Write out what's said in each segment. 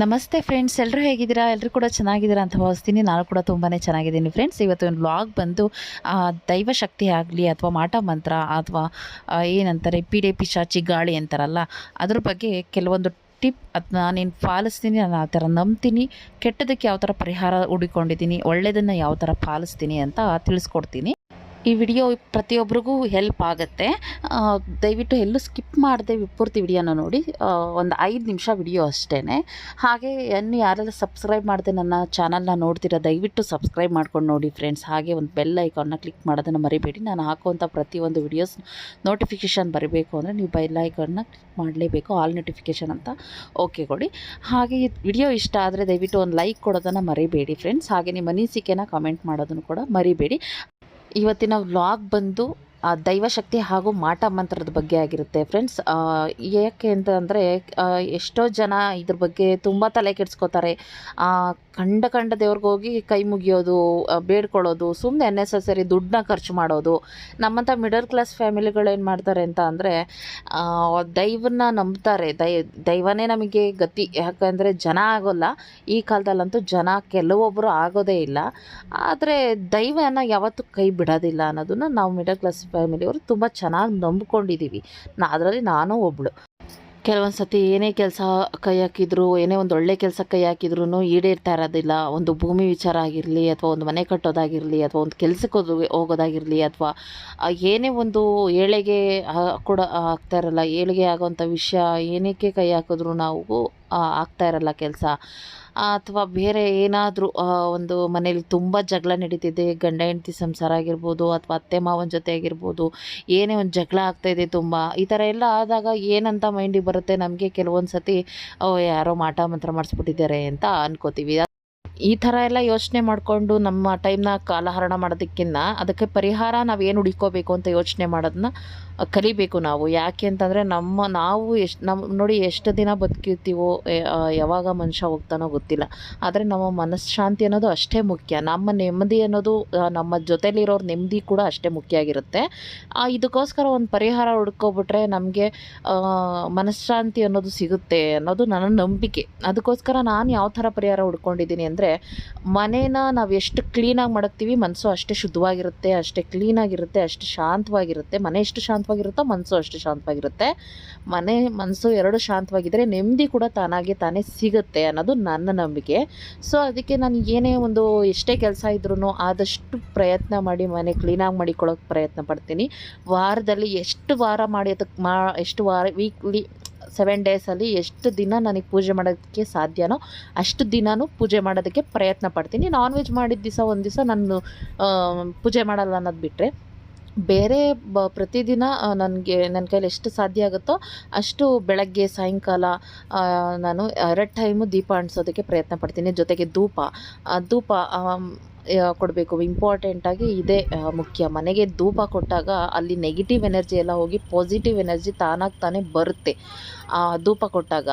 ನಮಸ್ತೆ ಫ್ರೆಂಡ್ಸ್ ಎಲ್ಲರೂ ಹೇಗಿದ್ದೀರಾ? ಎಲ್ಲರೂ ಕೂಡ ಚೆನ್ನಾಗಿದ್ದೀರಾ ಅಂತ ಭಾವಿಸ್ತೀನಿ. ನಾನು ಕೂಡ ತುಂಬಾ ಚೆನ್ನಾಗಿದ್ದೀನಿ ಫ್ರೆಂಡ್ಸ್ ಇವತ್ತು ಒಂದು ವ್ಲಾಗ್ ಬಂದು ದೈವಶಕ್ತಿ ಆಗಲಿ ಅಥವಾ ಮಾಟ ಮಂತ್ರ ಅಥವಾ ಏನಂತಾರೆ, ಪಿಡೆ ಪಿಶಾಚಿ ಗಾಳಿ ಅಂತಾರಲ್ಲ, ಅದ್ರ ಬಗ್ಗೆ ಕೆಲವೊಂದು ಟಿಪ್ ಅದನ್ನ ನಾನು ಪಾಲಿಸ್ತೀನಿ, ನಾನು ಆ ಥರ ನಂಬ್ತೀನಿ. ಕೆಟ್ಟದಕ್ಕೆ ಯಾವ ಥರ ಪರಿಹಾರ ಹುಡುಕೊಂಡಿದ್ದೀನಿ ಒಳ್ಳೆಯದನ್ನು ಯಾವ ಥರ ಪಾಲಿಸ್ತೀನಿ ಅಂತ ತಿಳಿಸ್ಕೊಡ್ತೀನಿ. ಈ ವಿಡಿಯೋ ಪ್ರತಿಯೊಬ್ಬರಿಗೂ ಹೆಲ್ಪ್ ಆಗುತ್ತೆ. ದಯವಿಟ್ಟು ಎಲ್ಲೂ ಸ್ಕಿಪ್ ಮಾಡದೆ ವಿಪೂರ್ತಿ ವಿಡಿಯೋನ ನೋಡಿ. ಒಂದು ಐದು ನಿಮಿಷ ವಿಡಿಯೋ ಅಷ್ಟೇ ಹಾಗೆ ಇನ್ನು ಯಾರೆಲ್ಲ ಸಬ್ಸ್ಕ್ರೈಬ್ ಮಾಡದೆ ನನ್ನ ಚಾನಲ್ನ ನೋಡ್ತೀರಾ, ದಯವಿಟ್ಟು ಸಬ್ಸ್ಕ್ರೈಬ್ ಮಾಡ್ಕೊಂಡು ನೋಡಿ ಫ್ರೆಂಡ್ಸ್ ಹಾಗೆ ಒಂದು ಬೆಲ್ ಐಕಾನ್ನ ಕ್ಲಿಕ್ ಮಾಡೋದನ್ನು ಮರಿಬೇಡಿ. ನಾನು ಹಾಕುವಂಥ ಪ್ರತಿಯೊಂದು ವಿಡಿಯೋಸ್ ನೋಟಿಫಿಕೇಷನ್ ಬರಬೇಕು ಅಂದರೆ ನೀವು ಬೆಲ್ ಐಕಾನ್ನ ಕ್ಲಿಕ್ ಮಾಡಲೇಬೇಕು ಆಲ್ ನೋಟಿಫಿಕೇಷನ್ ಅಂತ. ಓಕೆ ಕೊಡಿ. ಹಾಗೆ ಈ ವಿಡಿಯೋ ಇಷ್ಟ ಆದರೆ ದಯವಿಟ್ಟು ಒಂದು ಲೈಕ್ ಕೊಡೋದನ್ನು ಮರಿಬೇಡಿ ಫ್ರೆಂಡ್ಸ್ ಹಾಗೆ ನಿಮ್ಮ ಅನಿಸಿಕೆನ ಕಮೆಂಟ್ ಮಾಡೋದನ್ನು ಕೂಡ ಮರಿಬೇಡಿ. ಇವತ್ತಿನ ವ್ಲಾಗ್ ಬಂದು ದೈವಶಕ್ತಿ ಹಾಗೂ ಮಾಟ ಮಂತ್ರದ ಬಗ್ಗೆ ಆಗಿರುತ್ತೆ ಫ್ರೆಂಡ್ಸ್. ಏಕೆ ಅಂತ ಅಂದರೆ ಎಷ್ಟೋ ಜನ ಇದ್ರ ಬಗ್ಗೆ ತುಂಬ ತಲೆ ಕೆಡ್ಸ್ಕೋತಾರೆ. ಕಂಡ ಕಂಡ ದೇವ್ರಿಗೆ ಹೋಗಿ ಕೈ ಮುಗಿಯೋದು ಬೇಡ್ಕೊಳ್ಳೋದು ಸುಮ್ಮನೆ ಅನ್ನೆಸಸರಿ ದುಡ್ಡನ್ನ ಖರ್ಚು ಮಾಡೋದು. ನಮ್ಮಂಥ ಮಿಡಲ್ ಕ್ಲಾಸ್ ಫ್ಯಾಮಿಲಿಗಳು ಏನು ಮಾಡ್ತಾರೆ ಅಂತ ಅಂದರೆ ದೈವನ್ನ ನಂಬ್ತಾರೆ. ದೈ, ದೈವನೇ ನಮಗೆ ಗತಿ. ಯಾಕಂದರೆ ಜನ ಆಗೋಲ್ಲ. ಈ ಕಾಲದಲ್ಲಂತೂ ಜನ ಕೆಲವೊಬ್ಬರು ಆಗೋದೇ ಇಲ್ಲ. ಆದರೆ ದೈವನ ಯಾವತ್ತೂ ಕೈ ಬಿಡೋದಿಲ್ಲ ಅನ್ನೋದನ್ನ ನಾವು ಮಿಡಲ್ ಕ್ಲಾಸ್ ಫ್ಯಾಮಿಲಿಯವರು ತುಂಬ ಚೆನ್ನಾಗಿ ನಂಬ್ಕೊಂಡಿದ್ದೀವಿ ನಾ ಅದರಲ್ಲಿ ನಾನು ಒಬ್ಬಳು ಕೆಲವೊಂದು ಸತಿ ಏನೇ ಕೆಲಸ ಕೈ ಹಾಕಿದ್ರು, ಏನೇ ಒಂದು ಒಳ್ಳೆ ಕೆಲಸ ಕೈ ಹಾಕಿದ್ರು ಈಡೇರ್ತಾ ಇರೋದಿಲ್ಲ. ಒಂದು ಭೂಮಿ ವಿಚಾರ ಆಗಿರಲಿ ಅಥವಾ ಒಂದು ಮನೆ ಕಟ್ಟೋದಾಗಿರಲಿ ಅಥವಾ ಒಂದು ಕೆಲಸಕ್ಕೆ ಹೋದ ಹೋಗೋದಾಗಿರಲಿ ಅಥವಾ ಏನೇ ಒಂದು ಏಳಿಗೆ ಕೂಡ ಆಗ್ತಾ ಇರಲ್ಲ. ಏಳಿಗೆ ಆಗೋವಂಥ ವಿಷಯ ಏನಕ್ಕೆ ಕೈ ಹಾಕಿದ್ರು ನಾವು ಆಗ್ತಾ ಇರಲ್ಲ ಕೆಲಸ. ಅಥವಾ ಬೇರೆ ಏನಾದರೂ ಒಂದು ಮನೇಲಿ ತುಂಬ ಜಗಳ ನಡೀತಿದೆ, ಗಂಡ ಹೆಂಡತಿ ಸಂಸಾರ ಆಗಿರ್ಬೋದು ಅಥವಾ ಅತ್ತೆ ಮಾವನ ಜೊತೆ ಆಗಿರ್ಬೋದು, ಏನೇ ಒಂದು ಜಗಳ ಆಗ್ತಾಯಿದೆ ತುಂಬ, ಈ ಥರ ಎಲ್ಲ ಆದಾಗ ಏನಂತ ಮೈಂಡಿಗೆ ಬರುತ್ತೆ? ನಮಗೆ ಕೆಲವೊಂದು ಸತಿ ಯಾರೋ ಮಾಟ ಮಂತ್ರ ಮಾಡಿಸ್ಬಿಟ್ಟಿದ್ದಾರೆ ಅಂತ ಅನ್ಕೋತೀವಿ. ಈ ಥರ ಎಲ್ಲ ಯೋಚನೆ ಮಾಡಿಕೊಂಡು ನಮ್ಮ ಟೈಮ್ನ ಕಾಲಹರಣ ಮಾಡೋದಕ್ಕಿಂತ ಅದಕ್ಕೆ ಪರಿಹಾರ ನಾವು ಏನು ಹುಡುಕೋಬೇಕು ಅಂತ ಯೋಚನೆ ಮಾಡೋದನ್ನ ಕಲಿಬೇಕು ನಾವು. ಯಾಕೆ ಅಂತಂದರೆ ನಮ್ಮ, ನಾವು ಎಷ್ಟು ನಮ್ಮ ನೋಡಿ ಎಷ್ಟು ದಿನ ಬದುಕಿರ್ತೀವೋ ಯಾವಾಗ ಮನುಷ್ಯ ಹೋಗ್ತಾನೋ ಗೊತ್ತಿಲ್ಲ. ಆದರೆ ನಮ್ಮ ಮನಃಶಾಂತಿ ಅನ್ನೋದು ಅಷ್ಟೇ ಮುಖ್ಯ. ನಮ್ಮ ನೆಮ್ಮದಿ ಅನ್ನೋದು ನಮ್ಮ ಜೊತೆಲಿರೋರ ನೆಮ್ಮದಿ ಕೂಡ ಅಷ್ಟೇ ಮುಖ್ಯ ಆಗಿರುತ್ತೆ. ಇದಕ್ಕೋಸ್ಕರ ಒಂದು ಪರಿಹಾರ ಹುಡ್ಕೊಬಿಟ್ರೆ ನಮಗೆ ಮನಃಶಾಂತಿ ಅನ್ನೋದು ಸಿಗುತ್ತೆ ಅನ್ನೋದು ನನ್ನ ನಂಬಿಕೆ. ಅದಕ್ಕೋಸ್ಕರ ನಾನು ಯಾವ ಥರ ಪರಿಹಾರ ಹುಡ್ಕೊಂಡಿದ್ದೀನಿ ಅಂದರೆ ಮನೇನ ನಾವು ಎಷ್ಟು ಕ್ಲೀನಾಗಿ ಮಡಗ್ತೀವಿ ಮನಸ್ಸು ಅಷ್ಟೇ ಶುದ್ಧವಾಗಿರುತ್ತೆ, ಅಷ್ಟೇ ಕ್ಲೀನಾಗಿರುತ್ತೆ ಅಷ್ಟು ಶಾಂತವಾಗಿರುತ್ತೆ. ಮನೆ ಎಷ್ಟು ಶಾಂತವಾಗಿರುತ್ತೋ ಮನಸ್ಸು ಅಷ್ಟು ಶಾಂತವಾಗಿರುತ್ತೆ. ಮನೆ ಮನಸ್ಸು ಎರಡು ಶಾಂತವಾಗಿದ್ದರೆ ನೆಮ್ಮದಿ ಕೂಡ ತಾನಾಗೆ ತಾನೇ ಸಿಗುತ್ತೆ ಅನ್ನೋದು ನನ್ನ ನಂಬಿಕೆ. ಸೊ ಅದಕ್ಕೆ ನಾನು ಏನೇ ಒಂದು ಎಷ್ಟೇ ಕೆಲಸ ಇದ್ರೂ ಆದಷ್ಟು ಪ್ರಯತ್ನ ಮಾಡಿ ಮನೆ ಕ್ಲೀನಾಗಿ ಮಾಡಿಕೊಳ್ಳೋಕೆ ಪ್ರಯತ್ನ ಪಡ್ತೀನಿ. ವಾರದಲ್ಲಿ ಎಷ್ಟು ವಾರ ಮಾಡಿ ಅದಕ್ಕೆ ಮಾ, ಎಷ್ಟು ವಾರ ವೀಕ್ಲಿ ಸೆವೆನ್ ಡೇಸಲ್ಲಿ ಎಷ್ಟು ದಿನ ನನಗೆ ಪೂಜೆ ಮಾಡೋದಕ್ಕೆ ಸಾಧ್ಯನೋ ಅಷ್ಟು ದಿನವೂ ಪೂಜೆ ಮಾಡೋದಕ್ಕೆ ಪ್ರಯತ್ನ ಪಡ್ತೀನಿ. ನಾನ್ ವೆಜ್ ಮಾಡಿದ ದಿವಸ ಒಂದು ದಿವಸ ನಾನು ಪೂಜೆ ಮಾಡಲ್ಲ ಅನ್ನೋದು ಬಿಟ್ಟರೆ ಬೇರೆ ಬ, ಪ್ರತಿದಿನ ನನಗೆ ನನ್ನ ಕೈಲಿ ಎಷ್ಟು ಸಾಧ್ಯ ಆಗುತ್ತೋ ಅಷ್ಟು ಬೆಳಗ್ಗೆ, ಸಾಯಂಕಾಲ ನಾನು ಎರಡು ಟೈಮು ದೀಪ ಅಂಟಿಸೋದಕ್ಕೆ ಪ್ರಯತ್ನ ಪಡ್ತೀನಿ. ಜೊತೆಗೆ ಧೂಪ ಧೂಪ ಕೊಡಬೇಕು. ಇಂಪಾರ್ಟೆಂಟಾಗಿ ಇದೇ ಮುಖ್ಯ. ಮನೆಗೆ ಧೂಪ ಕೊಟ್ಟಾಗ ಅಲ್ಲಿ ನೆಗೆಟಿವ್ ಎನರ್ಜಿ ಎಲ್ಲ ಹೋಗಿ ಪಾಸಿಟಿವ್ ಎನರ್ಜಿ ತಾನಾಗಿ ತಾನೇ ಬರುತ್ತೆ. ಆ, ಧೂಪ ಕೊಟ್ಟಾಗ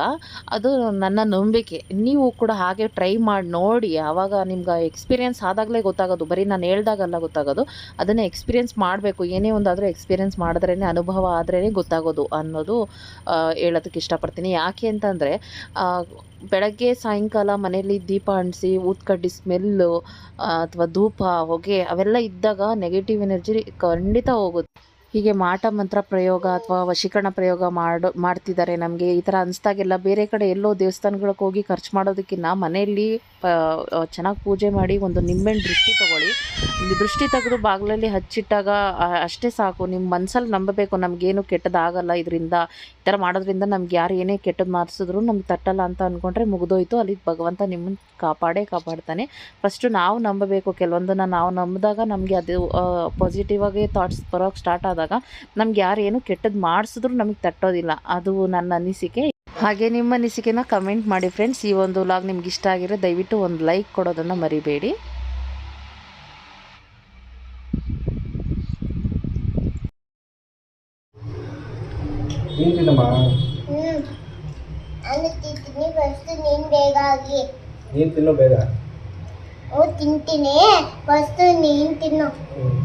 ಅದು ನನ್ನ ನಂಬಿಕೆ. ನೀವು ಕೂಡ ಹಾಗೆ ಟ್ರೈ ಮಾಡಿ ನೋಡಿ. ಆವಾಗ ನಿಮ್ಗೆ ಎಕ್ಸ್ಪೀರಿಯೆನ್ಸ್ ಆದಾಗಲೇ ಗೊತ್ತಾಗೋದು. ಬರೀ ನಾನು ಹೇಳ್ದಾಗಲ್ಲ ಗೊತ್ತಾಗೋದು. ಅದನ್ನು ಎಕ್ಸ್ಪೀರಿಯೆನ್ಸ್ ಮಾಡಬೇಕು. ಏನೇ ಒಂದಾದರೂ ಎಕ್ಸ್ಪೀರಿಯೆನ್ಸ್ ಮಾಡಿದ್ರೇ ಅನುಭವ ಆದ್ರೇ ಗೊತ್ತಾಗೋದು ಅನ್ನೋದು ಹೇಳೋದಕ್ಕೆ ಇಷ್ಟಪಡ್ತೀನಿ. ಯಾಕೆ ಅಂತಂದರೆ ಬೆಳಗ್ಗೆ ಸಾಯಂಕಾಲ ಮನೆಯಲ್ಲಿ ದೀಪ ಅಂಟಿಸಿ ಊದ್ಕಡ್ಡಿ ಸ್ಮೆಲ್ಲು ಅಥವಾ ಧೂಪ, ಹೊಗೆ, ಅವೆಲ್ಲ ಇದ್ದಾಗ ನೆಗೆಟಿವ್ ಎನರ್ಜಿ ಖಂಡಿತ ಹೋಗುತ್ತೆ. ಹೀಗೆ ಮಾಟ ಮಂತ್ರ ಪ್ರಯೋಗ ಅಥವಾ ವಶೀಕರಣ ಪ್ರಯೋಗ ಮಾಡೋ, ಮಾಡ್ತಿದ್ದಾರೆ ನಮಗೆ. ಈ ಥರ ಅನಿಸ್ದಾಗೆಲ್ಲ ಬೇರೆ ಕಡೆ ಎಲ್ಲೋ ದೇವಸ್ಥಾನಗಳಿಗೆ ಹೋಗಿ ಖರ್ಚು ಮಾಡೋದಕ್ಕಿಂತ ಮನೆಯಲ್ಲಿ ಚೆನ್ನಾಗಿ ಪೂಜೆ ಮಾಡಿ ಒಂದು ನಿಂಬೆಹಣ್ಣು ದೃಷ್ಟಿ ತಗೊಳ್ಳಿ. ದೃಷ್ಟಿ ತೆಗೆದು ಬಾಗಿಲಲ್ಲಿ ಹಚ್ಚಿಟ್ಟಾಗ ಅಷ್ಟೇ ಸಾಕು. ನಿಮ್ಮ ಮನಸ್ಸಲ್ಲಿ ನಂಬಬೇಕು, ನಮಗೇನು ಕೆಟ್ಟದಾಗಲ್ಲ ಇದರಿಂದ. ಈ ಥರ ಮಾಡೋದ್ರಿಂದ ನಮ್ಗೆ ಯಾರು ಏನೇ ಕೆಟ್ಟದ್ದು ಮಾಡಿಸಿದ್ರು ನಮ್ಗೆ ತಟ್ಟಲ್ಲ ಅಂತ ಅಂದ್ಕೊಂಡ್ರೆ ಮುಗಿದೋಯ್ತು. ಅಲ್ಲಿ ಭಗವಂತ ನಿಮ್ಮನ್ನು ಕಾಪಾಡೇ ಕಾಪಾಡ್ತಾನೆ. ಫಸ್ಟು ನಾವು ನಂಬಬೇಕು. ಕೆಲವೊಂದನ್ನು ನಾವು ನಂಬಿದಾಗ ನಮಗೆ ಅದು ಪಾಸಿಟಿವ್ ಆಗಿ ಥಾಟ್ಸ್ ಬರೋಕ್ಕೆ ಸ್ಟಾರ್ಟ್ ಆದಾಗ ನಮ್ಗೆ ಯಾರು ಏನು ಕೆಟ್ಟದ್ದು ಮಾಡಿಸಿದ್ರು ನಮಗೆ ತಟ್ಟೋದಿಲ್ಲ. ಅದು ನನ್ನ ಅನಿಸಿಕೆ. ಹಾಗೆ ನಿಮ್ಮ ಅನಿಸಿಕೆನ ಕಮೆಂಟ್ ಮಾಡಿ ಫ್ರೆಂಡ್ಸ್ ಈ ಒಂದು ವ್ಲಾಗ್ ನಿಮ್ಗೆ ಇಷ್ಟ ಆಗಿರೋ ದಯವಿಟ್ಟು ಒಂದು ಲೈಕ್ ಕೊಡೋದನ್ನು ಮರಿಬೇಡಿ. ನಾನು ತಿಂತೀನಿ ಫಸ್ಟ್ ನೀನ್ ಬೇಗ ಆಗಿ ನೀನ್ ತಿನ್ನೋ ಬೇಗ. ಓ ತಿಂತೀನಿ. ಫಸ್ಟ್ ನೀನ್ ತಿನ್ನು. ಹ್ಮ್.